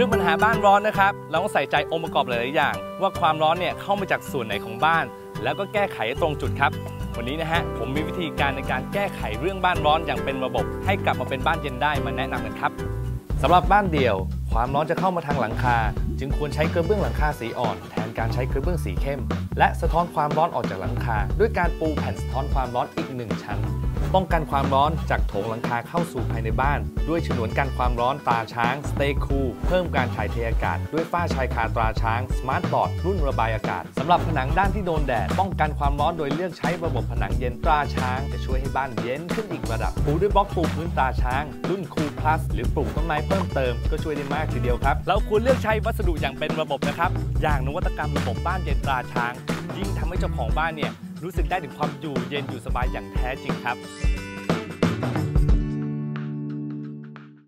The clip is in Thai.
รื่องปัญหาบ้านร้อนนะครับ เราต้องใส่ใจองค์ประกอบหลายๆอย่าง ว่าความร้อนเนี่ยเข้ามาจากส่วนไหนของบ้าน แล้วก็แก้ไขตรงจุดครับ วันนี้นะฮะผมมีวิธีการในการแก้ไขเรื่องบ้านร้อนอย่างเป็นระบบ ให้กลับมาเป็นบ้านเย็นได้มาแนะนำกันครับสำหรับบ้านเดี่ยว ความร้อนจะเข้ามาทางหลังคา จึงควรใช้กระเบื้องหลังคาสีอ่อน แทนการใช้กระเบื้องสีเข้ม และสะท้อนความร้อนออกจากหลังคา ด้วยการปูแผ่นสะท้อนความร้อนอีกหนึ่งชั้น ป้องกันความร้อนจากโถงหลังคาเข้าสู่ภายในบ้าน ด้วยฉนวนกันความร้อนตราช้าง Stay Cool เพิ่มการถ่ายเทอากาศ ด้วยฝ้าชายคาตราช้าง Smart Board รุ่นระบายอากาศสำหรับผนังด้านที่โดนแดดป้องกันความร้อนโดยเลือกใช้ระบบผนังเย็นตราช้าง จะช่วยให้บ้านเย็นขึ้นอีกระดับปูด้วยบล็อกปูพื้นตราช้าง รุ่น Cool Plus หรือปลูกต้นไม้เพิ่มเติมก็ช่วยได้มากทีเดียวครับ แล้วควรเลือกใช้วัสดุอย่างเป็นระบบนะครับ อย่างนวัตกรรมระบบบ้านเย็นตราช้าง ยิ่งทำให้เจ้าของบ้านเนี่ยรู้สึกได้ถึงความอยู่เย็นอยู่สบายอย่างแท้จริงครับ